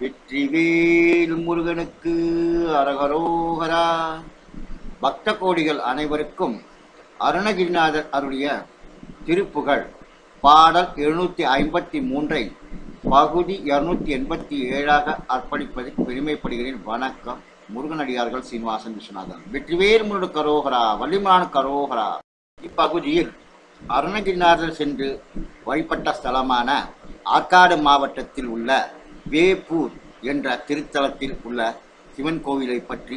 வெற்றிவேல் முருகனுக்கு அரகரோகரா. பக்த கோடிகள் அனைவருக்கும் அருணகிரிநாதர் அருளிய திருப்புகழ். பாடல் எழுநூற்றி ஐம்பத்தி மூன்றை பகுதி இருநூத்தி எண்பத்தி ஏழாக அர்ப்பணிப்பதில் பெருமைப்படுகிறேன். வணக்கம். முருகனடியார்கள் சீனிவாசன் விஸ்வநாதன். வெற்றிவேல் முருகன் கரோகரா வள்ளிமான கரோகரா இப்பகுதியில் அருணகிரிநாதர் சென்று வழிபட்ட ஸ்தலமான ஆற்காடு மாவட்டத்தில் உள்ள வேப்பூர் என்ற திருத்தலத்தில் உள்ள சிவன் கோவிலை பற்றி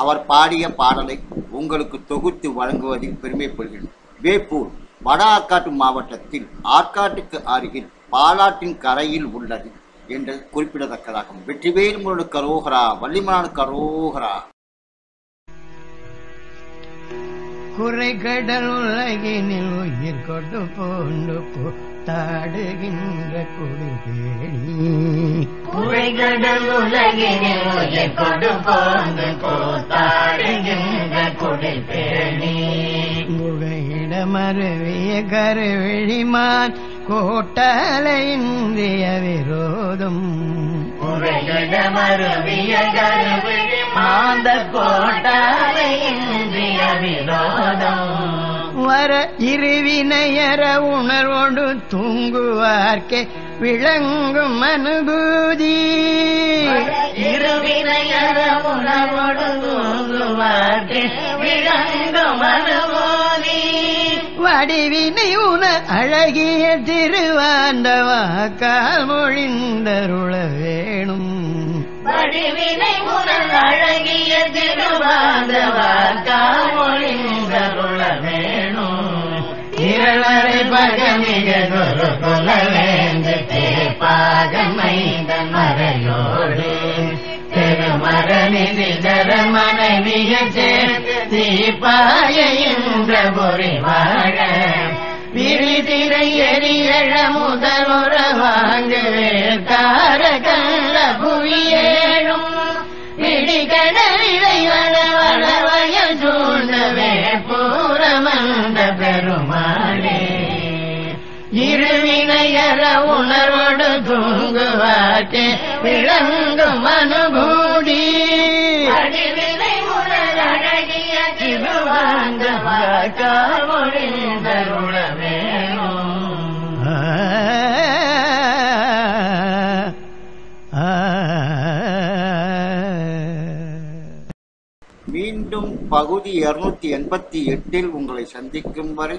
அவர் பாடிய பாடலை உங்களுக்கு தொகுத்து வழங்குவதில் பெருமைப்படுகிறேன். வேப்பூர் வட ஆற்காட்டு மாவட்டத்தில் ஆற்காட்டுக்கு அருகில் பாலாற்றின் கரையில் உள்ளது என்று குறிப்பிடத்தக்கதாகும். வெற்றிவேல் முருடு கரோகரா வள்ளிமலான கரோகரா. குறைகடல் உலகினில் உயிர் கொண்டு போண்டு தாடுகின்ற குறைகடல் உலகினில் உயிர் கொடு போந்து கூத்தாடுகின்ற குடில் பேணி முகையிட மருவிய கருவிழிமான் கோட்டலை இந்திய விரோதம். குறைகட மருவிய கருவிழி மாந்த கோட்டாலை இந்திய விரோதம். வர இருவினையர உணர்வோடு தூங்குவார்க்கே விளங்கும் அனுபூதி. இருவினையர உணவோடு தூங்குவார்க்கு விளங்கும் அனுபூதி. வடிவினை உன அழகிய திருவாண்டவாக்கால் மொழிந்தருள வேணும். வடிவினை உணர் அழகிய திருவாதவாக்காமொழிந்தருள குரு குலவேந்து மறையோடு திருமரநிதி தர மனைவிய சேர்ந்து தீப்பாய என்ற பொறி விரிதிரை எரியழ முதலுற வாங்கு தாரகல்ல புவியேழும். விடிகடலிலை இருவினையர உணர்வோடு தூங்குவாக்கே விளங்கும் ஆ, மீண்டும் பகுதி இருநூத்தி எண்பத்தி எட்டில் உங்களை சந்திக்கும் வரை